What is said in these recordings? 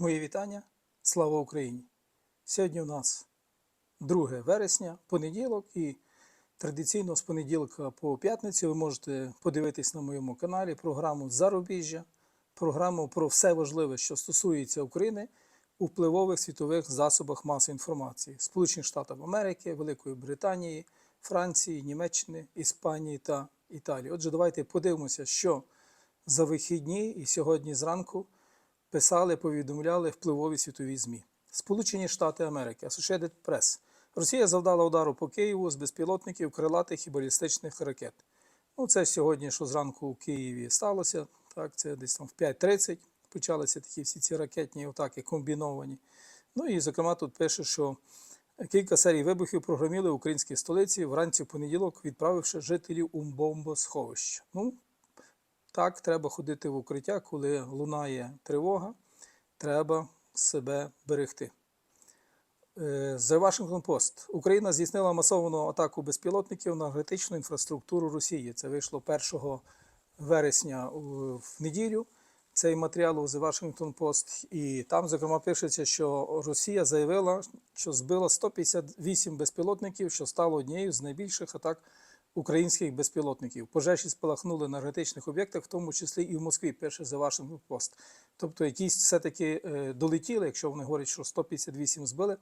Мої вітання. Слава Україні! Сьогодні у нас 2 вересня, понеділок, і традиційно з понеділка по п'ятницю ви можете подивитись на моєму каналі програму Зарубіжжя, програму про все важливе, що стосується України у впливових світових засобах масової інформації Сполучених Штатів Америки, Великої Британії, Франції, Німеччини, Іспанії та Італії. Отже, давайте подивимося, що за вихідні і сьогодні зранку писали, повідомляли впливові світові ЗМІ. Сполучені Штати Америки, Associated Press. Росія завдала удару по Києву з безпілотників, крилатих і балістичних ракет. Ну, це сьогодні, що зранку у Києві сталося. Так, це десь там в 5.30 почалися такі всі ці ракетні атаки комбіновані. Ну і, зокрема, тут пише, що кілька серій вибухів прогроміли українській столиці вранці в понеділок, відправивши жителів у бомбосховище. Ну, так, треба ходити в укриття, коли лунає тривога, треба себе берегти. Е, The Washington Post. Україна здійснила масовану атаку безпілотників на енергетичну інфраструктуру Росії. Це вийшло 1 вересня в неділю. Цей матеріал у The Washington Post. І там, зокрема, пишеться, що Росія заявила, що збила 158 безпілотників, що стало однією з найбільших атак українських безпілотників. Пожежі спалахнули на енергетичних об'єктах, в тому числі і в Москві, пише The Washington Post. Тобто якісь все-таки е, долетіли, якщо вони говорять, що 158 збили.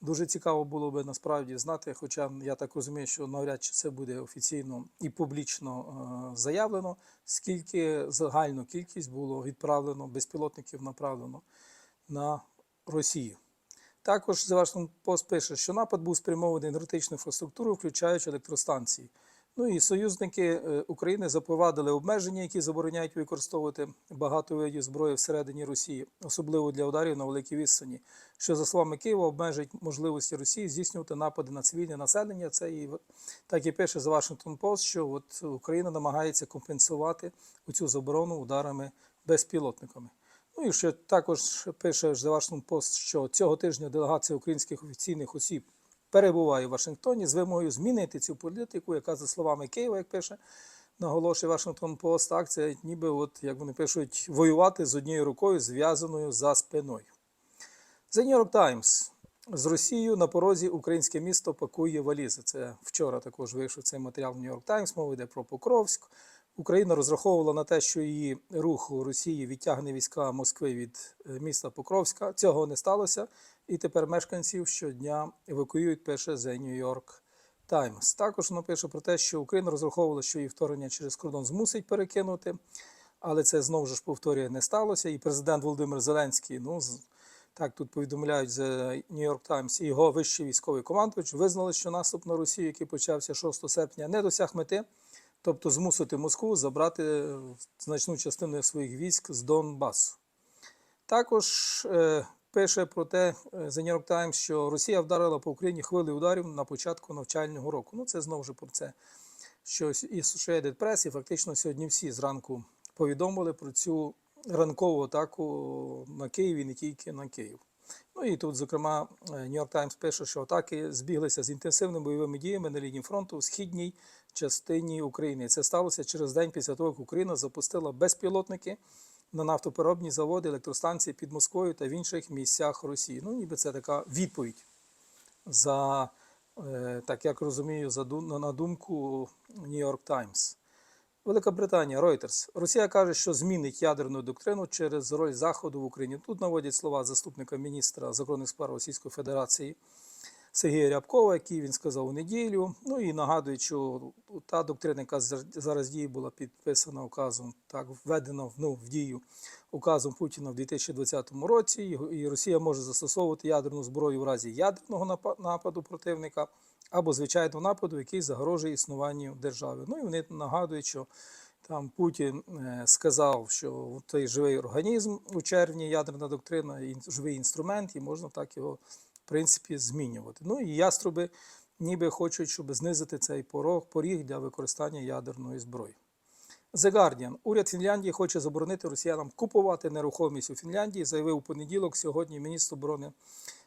Дуже цікаво було би насправді знати, хоча я так розумію, що навряд чи це буде офіційно і публічно е, заявлено, скільки загальну кількість було відправлено безпілотників направлено на Росію. Також The Washington Post пише, що напад був спрямований на енергетичну інфраструктуру, включаючи електростанції. Ну і союзники е, України запровадили обмеження, які забороняють використовувати багато видів зброї всередині Росії, особливо для ударів на великій відстані, що, за словами Києва, обмежить можливості Росії здійснювати напади на цивільне населення. Це і так і пише The Washington Post, що от Україна намагається компенсувати цю заборону ударами безпілотниками. Ну і ще також пише The Washington Post, що цього тижня делегація українських офіційних осіб перебуває в Вашингтоні з вимогою змінити цю політику, яка, за словами Києва, як пише, наголошує Вашингтон Пост, це ніби, от, як вони пишуть, воювати з однією рукою, зв'язаною за спиною. The New York Times. З Росією на порозі українське місто пакує валізи. Це вчора також вийшов цей матеріал в York Times. Мова йде про Покровськ. Україна розраховувала на те, що її рух у Росії відтягне війська Москви від е, міста Покровська. Цього не сталося. І тепер мешканців щодня евакуюють, пише The New York Times. Також воно пише про те, що Україна розраховувала, що її вторгнення через кордон змусить перекинути, але це знову ж повторює не сталося. І президент Володимир Зеленський, ну так тут повідомляють The New York Times, і його вищий військовий командувач визнали, що наступ на Росію, який почався 6 серпня, не досяг мети, тобто змусити Москву забрати е, значну частину своїх військ з Донбасу. Також е, пише про те е, The New York Times, що Росія вдарила по Україні хвилі ударів на початку навчального року. Ну, це знову ж про це, що і Associated Press, і фактично сьогодні всі зранку повідомили про цю ранкову атаку на Київ і не тільки на Київ. Ну і тут, зокрема, е, New York Times пише, що атаки збіглися з інтенсивними бойовими діями на лінії фронту в східній частині України. Це сталося через день після того, як Україна запустила безпілотники на нафтопереробні заводи, електростанції під Москвою та в інших місцях Росії. Ну, ніби це така відповідь за, е, так як розумію, на думку York Times. Велика Британія, Reuters. Росія каже, що змінить ядерну доктрину через роль Заходу в Україні. Тут наводять слова заступника міністра закордонних справ Російської Федерації Сергія Рябкова, який він сказав у неділю. Ну і нагадують, що та доктрина, яка зараз діє, була підписана указом, так введена ну, в дію указом Путіна в 2020 році. І- Росія може застосовувати ядерну зброю в разі ядерного напа- нападу противника або звичайного нападу, який загрожує існуванню держави. Ну і вони нагадують, що там Путін е, сказав, що той живий організм у червні, ядерна доктрина, живий інструмент, і можна так його принципі змінювати. Ну і яструби ніби хочуть, щоб знизити цей порог, поріг для використання ядерної зброї. The Guardian. Уряд Фінляндії хоче заборонити росіянам купувати нерухомість у Фінляндії, заявив у понеділок сьогодні міністр оборони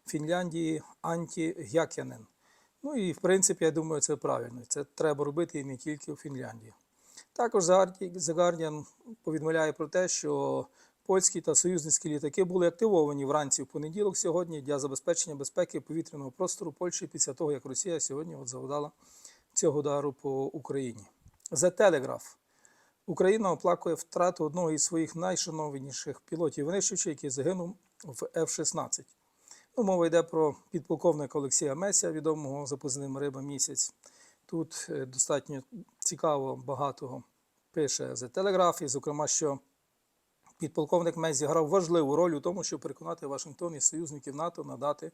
Фінляндії Анті Гякянен. Ну і в принципі, я думаю, це правильно. Це треба робити і не тільки у Фінляндії. Також The Guardian повідомляє про те, що Польські та союзницькі літаки були активовані вранці в понеділок сьогодні для забезпечення безпеки повітряного простору Польщі після того, як Росія сьогодні от завдала цього удару по Україні. The Telegraph. Україна оплакує втрату одного із своїх найшановніших пілотів винищувачів, який загинув в F-16. Ну, мова йде про підполковника Олексія Меся, відомого за позивним Риба місяць. Тут е, достатньо цікаво багато пише The Telegraph, і, зокрема, що підполковник Мес зіграв важливу роль у тому, щоб переконати Вашингтон і союзників НАТО надати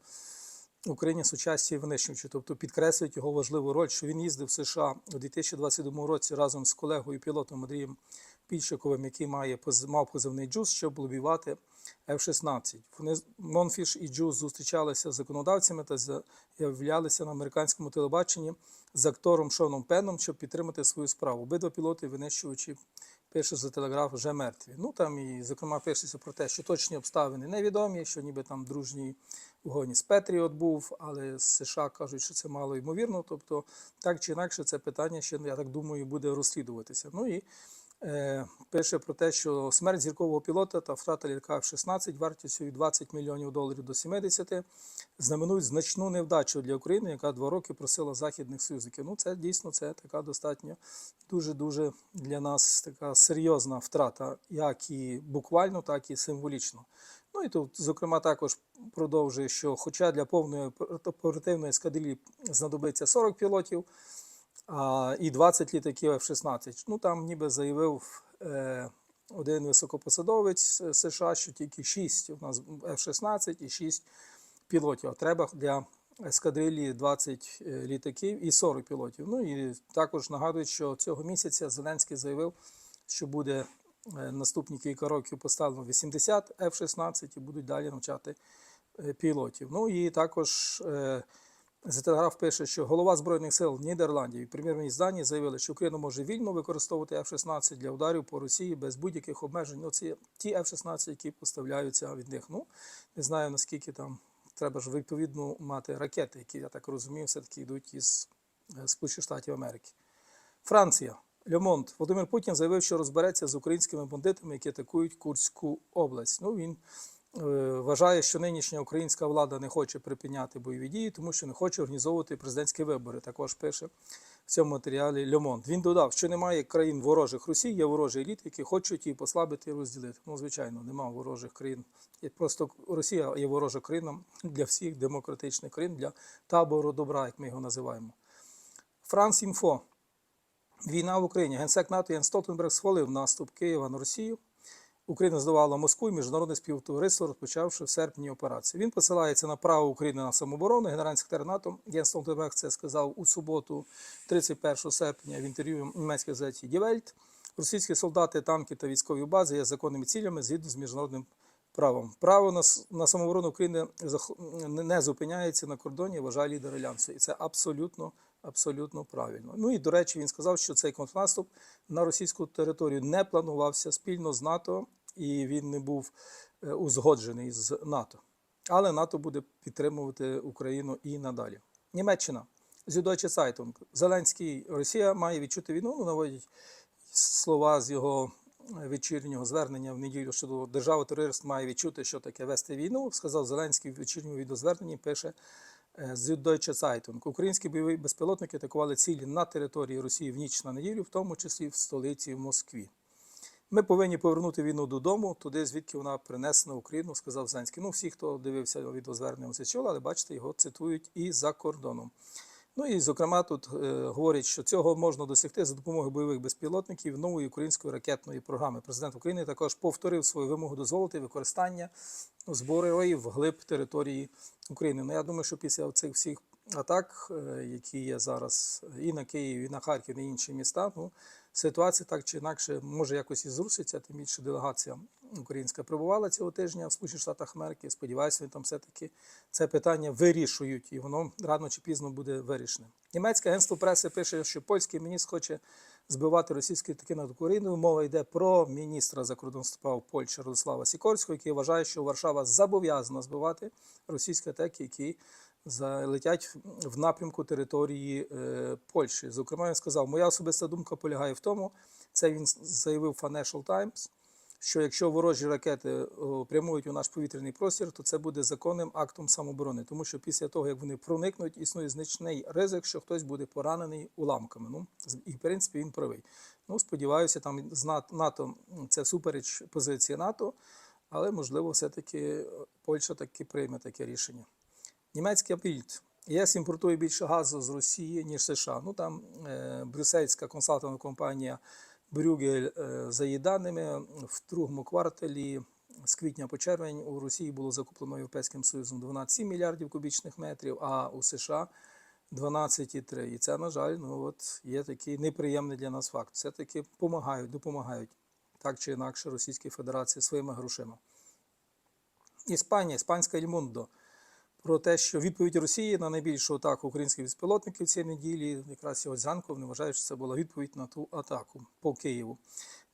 Україні сучасні винищувачі, тобто підкреслюють його важливу роль, що він їздив в США у 2022 році разом з колегою пілотом Андрієм Пільчиковим, який має мав позивний Джуз, щоб лобівати F-16. Вони Монфіш і Джуз зустрічалися з законодавцями та з'являлися на американському телебаченні з актором Шоном Пенном, щоб підтримати свою справу. Обидва пілоти винищувачі пише за телеграф вже мертві. Ну там і зокрема пишеться про те, що точні обставини невідомі, що ніби там дружній вогонь з Петріот був, але з США кажуть, що це мало ймовірно. Тобто, так чи інакше, це питання ще, я так думаю, буде розслідуватися. Ну і пише про те, що смерть зіркового пілота та втрата літака F-16 вартістю від 20 мільйонів доларів до 70 знаменують значну невдачу для України, яка два роки просила західних союзників. Ну, це дійсно це така достатньо дуже-дуже для нас така серйозна втрата, як і буквально, так і символічно. Ну і тут, зокрема, також продовжує, що хоча для повної оперативної ескадрилі знадобиться 40 пілотів і 20 літаків F-16, ну там ніби заявив е, один високопосадовець е, США, що тільки 6 у нас F-16 і 6 пілотів. Треба для ескадрилі 20 е, літаків і 40 пілотів. Ну і також нагадують, що цього місяця Зеленський заявив, що буде наступні кілька років поставлено 80 F-16 і будуть далі навчати пілотів. Ну і також The пише, що голова Збройних сил Нідерландів і прем'єр-міністр Данії заявили, що Україна може вільно використовувати F-16 для ударів по Росії без будь-яких обмежень. Ну, це ті F-16, які поставляються від них. Ну, не знаю, наскільки там треба ж відповідно мати ракети, які, я так розумію, все-таки йдуть із е, Сполучених Штатів Америки. Франція. Льомонт. Володимир Путін заявив, що розбереться з українськими бандитами, які атакують Курську область. Ну, він вважає, що нинішня українська влада не хоче припиняти бойові дії, тому що не хоче організовувати президентські вибори. Також пише в цьому матеріалі Льомонт. Він додав, що немає країн ворожих Росії, є ворожі еліти, які хочуть її послабити і розділити. Ну, звичайно, немає ворожих країн. Просто Росія є ворожа країна для всіх демократичних країн, для табору добра, як ми його називаємо. Франс Інфо. Війна в Україні. Генсек НАТО Ян Столтенберг схвалив наступ Києва на Росію. Україна здавала Москву і міжнародне співтовариство, розпочавши в серпні операцію. Він посилається на право України на самооборону. Генеральний секретар НАТО Єн Столтенберг це сказав у суботу, 31 серпня, в інтерв'ю німецькій газеті Welt. Російські солдати, танки та військові бази є законними цілями згідно з міжнародним правом. Право на, на самооборону України не зупиняється на кордоні, вважає лідер Альянсу. І це абсолютно, абсолютно правильно. Ну і до речі, він сказав, що цей контрнаступ на російську територію не планувався спільно з НАТО, і він не був е, узгоджений з НАТО. Але НАТО буде підтримувати Україну і надалі. Німеччина. Süddeutsche Zeitung. Зеленський Росія має відчути війну. Ну, наводять слова з його вечірнього звернення в неділю щодо держави терорист має відчути, що таке вести війну. Сказав Зеленський в вечірньому відеозверненні. Пише е, Süddeutsche Zeitung. Українські бойові безпілотники атакували цілі на території Росії в ніч на неділю, в тому числі в столиці в Москві. Ми повинні повернути війну додому, туди, звідки вона принесена в Україну, сказав Зеленський. Ну, всі, хто дивився відеозвернення, це чули, але бачите, його цитують і за кордоном. Ну і зокрема тут е, говорять, що цього можна досягти за допомогою бойових безпілотників нової української ракетної програми. Президент України також повторив свою вимогу дозволити використання зброїв вглиб території України. Ну я думаю, що після цих всіх атак, е, які є зараз і на Київ, і на Харків, і інші міста, ну ситуація так чи інакше може якось і зрушиться. Тим більше делегація українська прибувала цього тижня в Сполучених Штатах Америки. Сподіваюся, вони там все-таки це питання вирішують, і воно рано чи пізно буде вирішене. Німецьке агентство преси пише, що польський міністр хоче збивати російські літаки над Україною. Мова йде про міністра закордонних справ Польщі Радослава Сікорського, який вважає, що Варшава зобов'язана збивати російські атаки, які залетять в напрямку території е, Польщі. Зокрема, він сказав, моя особиста думка полягає в тому, це він заявив Financial Times, що якщо ворожі ракети прямують у наш повітряний простір, то це буде законним актом самооборони, тому що після того, як вони проникнуть, існує значний ризик, що хтось буде поранений уламками. Ну і в принципі він правий. Ну сподіваюся, там з Нат- НАТО це супереч позиції НАТО, але можливо, все-таки е, Польща таки прийме таке рішення. Німецький апільт. ЄС імпортує більше газу з Росії, ніж США. Ну там е, брюссельська консалтинговна компанія Брюгель, е, за її даними, в другому кварталі з квітня по червень у Росії було закуплено Європейським Союзом 12,7 мільярдів кубічних метрів, а у США 12,3. І це, на жаль, ну от є такий неприємний для нас факт. Все-таки допомагають, допомагають так чи інакше Російській Федерації своїми грошима. Іспанія, іспанська Ель Мундо про те, що відповідь Росії на найбільшу атаку українських безпілотників цієї неділі, якраз сьогодні зранку, вони вважають, що це була відповідь на ту атаку по Києву.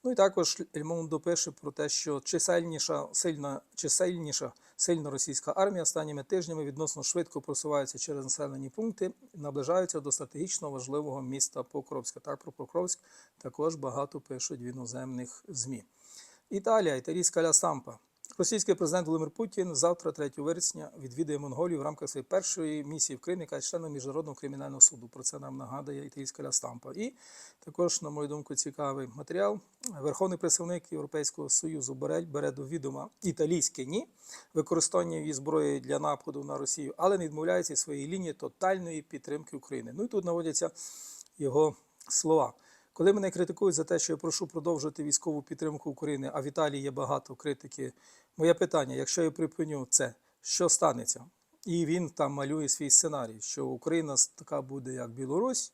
Ну і також Ельмондо пише про те, що чисельніша, сильна, чисельніша, сильна російська армія останніми тижнями відносно швидко просувається через населені пункти, наближаються до стратегічно важливого міста Покровська. Так про Покровськ також багато пишуть в іноземних ЗМІ. Італія, італійська ля Стампа. Російський президент Володимир Путін завтра, 3 вересня, відвідає Монголію в рамках своєї першої місії в Кримі, яка є членом Міжнародного кримінального суду. Про це нам нагадує італійська ля Стампа. І також, на мою думку, цікавий матеріал. Верховний представник Європейського Союзу Борель бере до відома італійське ні, використання її зброї для нападу на Росію, але не відмовляється своєї лінії тотальної підтримки України. Ну і тут наводяться його слова. Коли мене критикують за те, що я прошу продовжувати військову підтримку України, а в Італії є багато критики, моє питання: якщо я припиню це, що станеться? І він там малює свій сценарій, що Україна така буде, як Білорусь,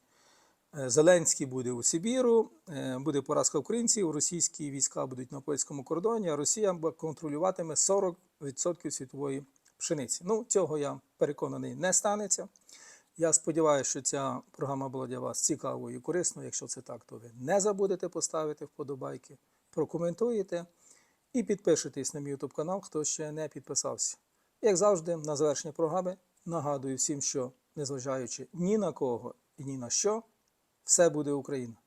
е, Зеленський буде у Сибіру, е, буде поразка українців, російські війська будуть на польському кордоні, а Росія контролюватиме 40% світової пшениці. Ну, цього я переконаний не станеться. Я сподіваюся, що ця програма була для вас цікавою і корисною. Якщо це так, то ви не забудете поставити вподобайки, прокоментуєте і підпишитесь на мій YouTube канал, хто ще не підписався. Як завжди, на завершення програми нагадую всім, що незважаючи ні на кого і ні на що, все буде Україна.